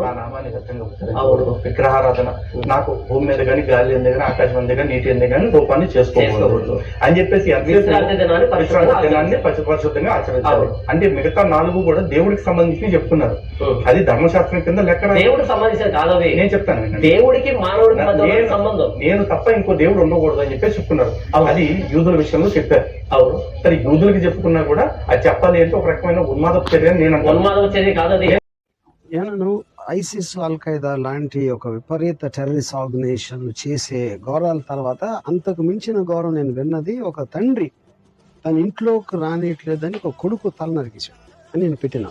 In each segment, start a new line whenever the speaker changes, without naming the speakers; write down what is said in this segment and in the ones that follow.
నామాన్ని విగ్రహారాధన నాకు భూమి మీద కానీ గాలి ఉంది కానీ ఆకాశం ఉంది కానీ నీటి ఉంది కానీ రూపాన్ని చేసుకోకూడదు. అని చెప్పేసి
దినాన్ని పరిశుభ్రంగా
విశ్రాంతి దినాన్ని
ఆచరించాలి.
పరి- పరిశుద్ధంగా ఆచరించాలి
అవును.
అంటే మిగతా నాలుగు కూడా దేవుడికి సంబంధించి చెప్తున్నారు. అది ధర్మశాస్త్రం కింద లెక్క.
దేవుడికి సంబంధించిన కాదు అవి
నేను చెప్తాను.
దేవుడికి మానవుడికి సంబంధం
నేను తప్ప ఇంకో దేవుడు ఉండకూడదు అని చెప్పేసి చెప్తున్నారు. అది యూదుల విషయంలో చెప్పారు
అవును
సరే యూదులకి చెప్పుకున్నా కూడా అది చెప్పాలి అంటే ఒక రకమైన ఉన్మాద చర్య నేను.
ఉన్మాదం చర్య కాదు
ఐసిస్ అల్ ఖైదా లాంటి ఒక విపరీత టెర్రరిస్ట్ ఆర్గనైజేషన్ చేసే ఘోరాల తర్వాత అంతకు మించిన ఘోరం నేను విన్నది ఒక తండ్రి తన ఇంట్లోకి రానియట్లేదని ఒక కొడుకు తల నరికేశాడు అని నేను పెట్టిన.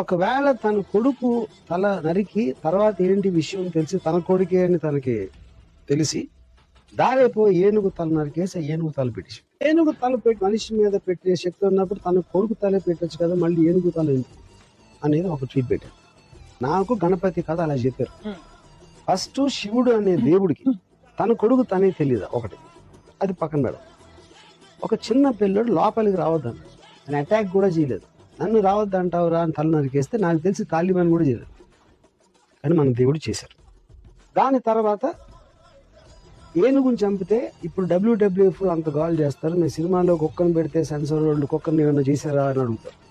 ఒకవేళ తన కొడుకు తల నరికి తర్వాత ఏంటి విషయం తెలిసి తన కొడుకే అని తనకి తెలిసి దారేపో ఏనుగు తల నరికేసి ఏనుగు తల పెట్టేసి ఏనుగు తల పెట్టి మనిషి మీద పెట్టే శక్తి ఉన్నప్పుడు తన కొడుకు తల పెట్టొచ్చు కదా మళ్ళీ ఏనుగు తల అనేది ఒక ట్వీట్ పెట్టాను. నాకు గణపతి కథ అలా చెప్పారు. ఫస్ట్ శివుడు అనే దేవుడికి తన కొడుకు తనే తెలియదు ఒకటి. అది పక్కన పెడదాం. ఒక చిన్న పిల్లడు లోపలికి రావద్దన్న ఆయన అటాక్ కూడా చేయలేదు. నన్ను రావద్దు అంటావురా అని తల నరికేస్తే నాకు తెలిసి తాలిబాన్ కూడా చేయలేదు. కానీ మన దేవుడు చేశారు దాని తర్వాత ఏనుగుని చంపితే ఇప్పుడు డబ్ల్యూడబ్ల్యూఎఫ్ అంత గాల్ చేస్తారు. మీ సినిమాలో కుక్కను పెడితే సెన్సర్ వాళ్ళు కుక్కర్ని ఏమైనా చేశారా అని అడుగుతారు.